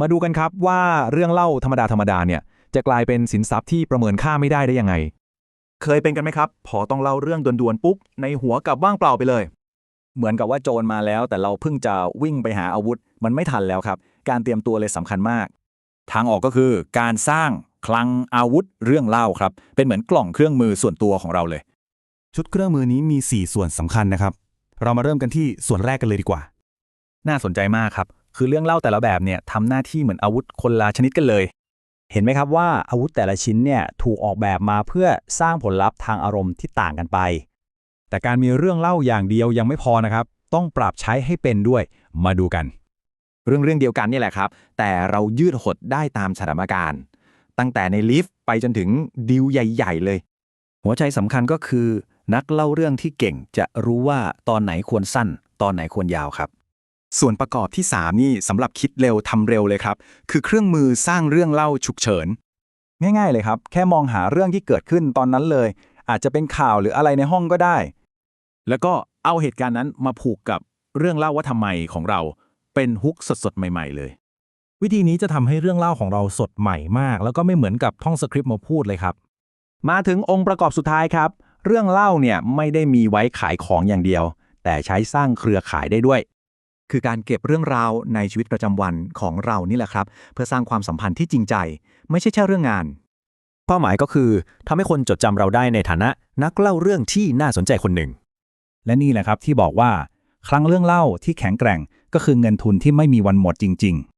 มาดูกันครับว่าเรื่องเล่าธรรมดาธรรมดาเนี่ยจะกลายเป็นสินทรัพย์ที่ประเมินค่าไม่ได้ได้ยังไง เคยเป็นกันไหมครับ พอต้องเล่าเรื่องด่วนๆปุ๊บในหัวกลับว่างเปล่าไปเลย เหมือนกับว่าโจรมาแล้ว แต่เราเพิ่งจะวิ่งไปหาอาวุธ มันไม่ทันแล้วครับ การเตรียมตัวเลยสำคัญมาก ทางออกก็คือการสร้างคลังอาวุธเรื่องเล่าครับ เป็นเหมือนกล่องเครื่องมือส่วนตัวของเราเลย ชุดเครื่องมือนี้มี 4 ส่วนสำคัญนะครับ เรามาเริ่มกันที่ส่วนแรกกันเลยดีกว่า น่าสนใจมากครับ คือเรื่องเล่าแต่ละแบบเนี่ยทำหน้าที่เหมือนอาวุธคนละชนิดกันเลย เห็นไหมครับว่าอาวุธแต่ละชิ้นเนี่ยถูกออกแบบมาเพื่อสร้างผลลัพธ์ทางอารมณ์ที่ต่างกันไป แต่การมีเรื่องเล่าอย่างเดียวยังไม่พอนะครับ ต้องปรับใช้ให้เป็นด้วย มาดูกัน เรื่องเรื่องเดียวกันนี่แหละครับ แต่เรายืดหดได้ตามสถานการณ์ ตั้งแต่ในลิฟต์ไปจนถึงดิวใหญ่ ๆ เลย หัวใจสำคัญก็คือ นักเล่าเรื่องที่เก่งจะรู้ว่าตอนไหนควรสั้น ตอนไหนควรยาวครับ ส่วนประกอบที่ 3 นี่สำหรับคิดเร็วทำเร็วเลยครับ คือเครื่องมือสร้างเรื่องเล่าฉุกเฉิน ง่ายๆเลยครับ แค่มองหาเรื่องที่เกิดขึ้นตอนนั้นเลย อาจจะเป็นข่าวหรืออะไรในห้องก็ได้ แล้วก็เอาเหตุการณ์นั้นมาผูกกับเรื่องเล่าว่าทำไมของเรา เป็นฮุกสดๆใหม่ ๆ เลย วิธีนี้จะทำให้เรื่องเล่าของเราสดใหม่มาก แล้วก็ไม่เหมือนกับท่องสคริปต์มาพูดเลยครับ มาถึงองค์ประกอบสุดท้ายครับ เรื่องเล่าเนี่ยไม่ได้มีไว้ขายของอย่างเดียว แต่ใช้สร้างเครือข่ายได้ด้วย คือการเก็บเรื่องราวในชีวิตประจำวันของเรานี่แหละครับ เพื่อสร้างความสัมพันธ์ที่จริงใจ ไม่ใช่แค่เรื่องงาน เป้าหมายก็คือทำให้คนจดจำเราได้ในฐานะนักเล่าเรื่องที่น่าสนใจคนหนึ่ง และนี่แหละครับที่บอกว่า ครั้งเรื่องเล่าที่แข็งแกร่งก็คือเงินทุนที่ไม่มีวันหมดจริง ๆ